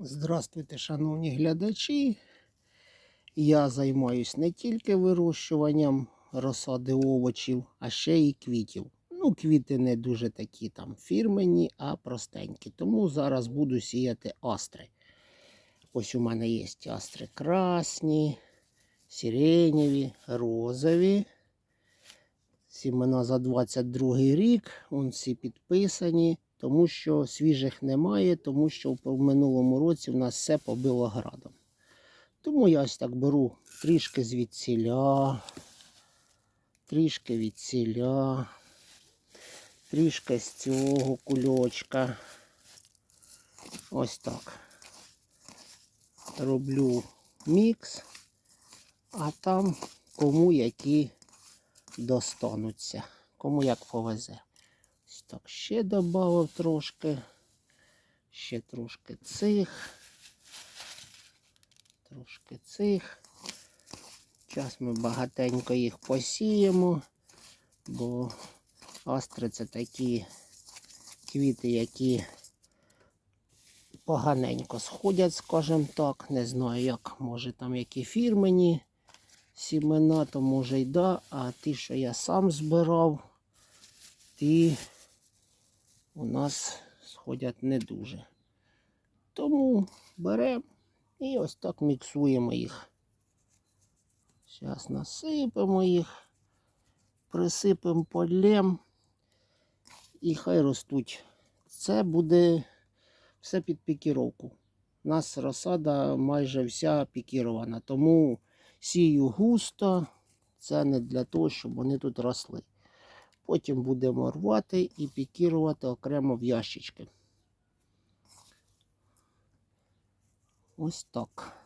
Здравствуйте, шановні глядачі. Я займаюсь не тільки вирощуванням розсади овочів, а ще й квітів. Ну, квіти не дуже такі там фірмені, а простенькі. Тому зараз буду сіяти астри. Ось у мене є астри красні, сиренєві, розові. Сімена за 22 рік, вон всі підписані, тому що свіжих немає, тому що в минулому році в нас все побило градом. Тому я ось так беру трішки звідсіля, трішки відсіля, трішки з цього кульочка. Ось так. Роблю мікс, а там кому які достануться. Кому як повезе. Так, ще додав трошки. Ще трошки цих. Трошки цих. Зараз ми багатенько їх посіємо, бо астри це такі квіти, які поганенько сходять, скажімо так. Не знаю, як, може там які фірмені сімена, то може й да, а ті, що я сам збирав, ті у нас сходять не дуже. Тому беремо і ось так міксуємо їх. Зараз насипемо їх, присипемо полем і хай ростуть. Це буде все під пікіровку. У нас розсада майже вся пікірована, тому сію густо. Це не для того, щоб вони тут росли. Потім будемо рвати і пікірувати окремо в ящички. Ось так.